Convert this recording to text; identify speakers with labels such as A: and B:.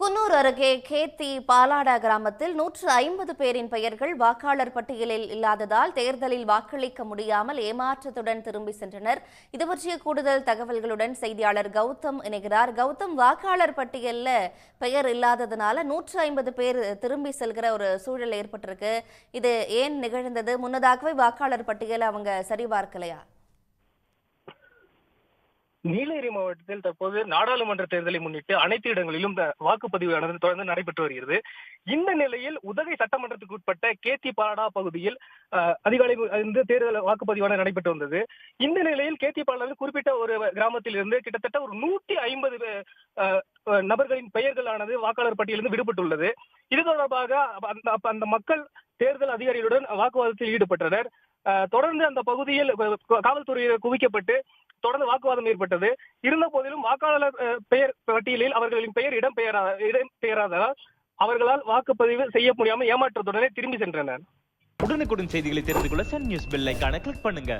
A: குன்னூர் அருகே கேத்தி பாலாடா கிராமத்தில் நூற்று ஐம்பது பேரின் பெயர்கள் வாக்காளர் பட்டியலில் இல்லாததால் தேர்தலில் வாக்களிக்க முடியாமல் ஏமாற்றத்துடன் திரும்பி சென்றனர். இது பற்றிய கூடுதல் தகவல்களுடன் செய்தியாளர் கௌதம் இணைகிறார். கௌதம் வாக்காளர் பட்டியலில் பெயர் இல்லாததுனால நூற்று ஐம்பது பேர் திரும்பி செல்கிற ஒரு சூழல் ஏற்பட்டிருக்கு. இது ஏன் நிகழ்ந்தது? முன்னதாகவே வாக்காளர் பட்டியலை அவங்க சரிபார்க்கலையா
B: நீலகிரி மாவட்டத்தில் தற்போது நாடாளுமன்ற தேர்தலை முன்னிட்டு அனைத்து இடங்களிலும் வாக்குப்பதிவு தொடர்ந்து நடைபெற்று வருகிறது. இந்த நிலையில் உதகை சட்டமன்றத்துக்கு உட்பட்ட கேத்தி பாலடா பகுதியில் அதிகாலை இந்த தேர்தல் வாக்குப்பதிவானது நடைபெற்று வந்தது. இந்த நிலையில் கேத்தி பாலடாவில் குறிப்பிட்ட ஒரு கிராமத்தில் இருந்து கிட்டத்தட்ட ஒரு நூத்தி ஐம்பது நபர்களின் பெயர்களானது வாக்காளர் பட்டியலிருந்து விடுபட்டுள்ளது. இது தொடர்பாக அந்த அப்ப அந்த மக்கள் தேர்தல் அதிகாரிகளுடன் வாக்குவாதத்தில் ஈடுபட்டனர். தொடர்ந்து அந்த பகுதியில் அஹ், காவல்துறையினர் குவிக்கப்பட்டு தொடர்ந்து வாக்குவாதம் ஏற்பட்டது. இருந்த போதிலும் வாக்காளர் பெயர் பட்டியலில் அவர்களின் பெயர் இடம் பெயரா இடம் பெயராததால் அவர்களால் வாக்குப்பதிவு செய்ய முடியாமல் ஏமாற்றத்துடனே திரும்பி சென்றனர்.
C: உடனுக்குடன் செய்திகளை தெரிந்து கொள்ள சன் நியூஸ் பெல் கிளிக் பண்ணுங்க.